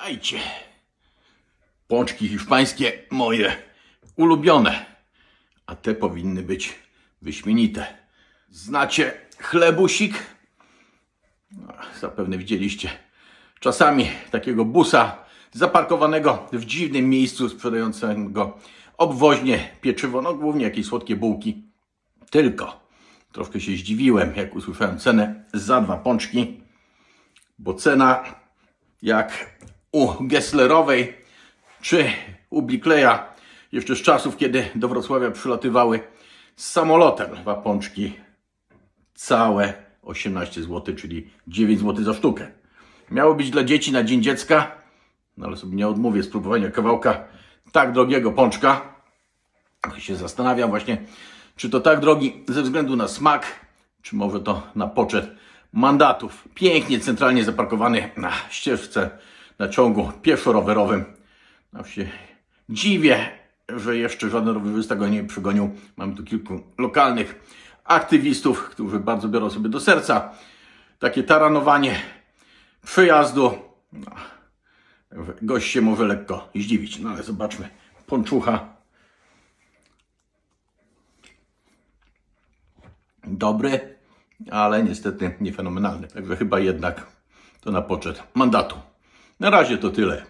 Słuchajcie, pączki hiszpańskie moje ulubione, a te powinny być wyśmienite. Znacie chlebusik? No, zapewne widzieliście czasami takiego busa zaparkowanego w dziwnym miejscu sprzedającego obwoźnie pieczywo, no głównie jakieś słodkie bułki. Tylko troszkę się zdziwiłem, jak usłyszałem cenę za dwa pączki, bo cena jak u Gesslerowej czy u Bickley'a jeszcze z czasów, kiedy do Wrocławia przylatywały z samolotem dwa pączki całe 18 zł, czyli 9 zł za sztukę. Miało być dla dzieci na Dzień Dziecka, no ale sobie nie odmówię spróbowania kawałka tak drogiego pączka. I się zastanawiam właśnie, czy to tak drogi ze względu na smak, czy może to na poczet mandatów. Pięknie centralnie zaparkowany na ścieżce, na ciągu pieszo-rowerowym. No się dziwię, że jeszcze żaden rowerzysty tego nie przygonił. Mamy tu kilku lokalnych aktywistów, którzy bardzo biorą sobie do serca takie taranowanie przyjazdu. No, gość się może lekko zdziwić, no ale zobaczmy. Ponczucha. Dobry, ale niestety nie fenomenalny. Także chyba jednak to na poczet mandatu. Na razie to tyle.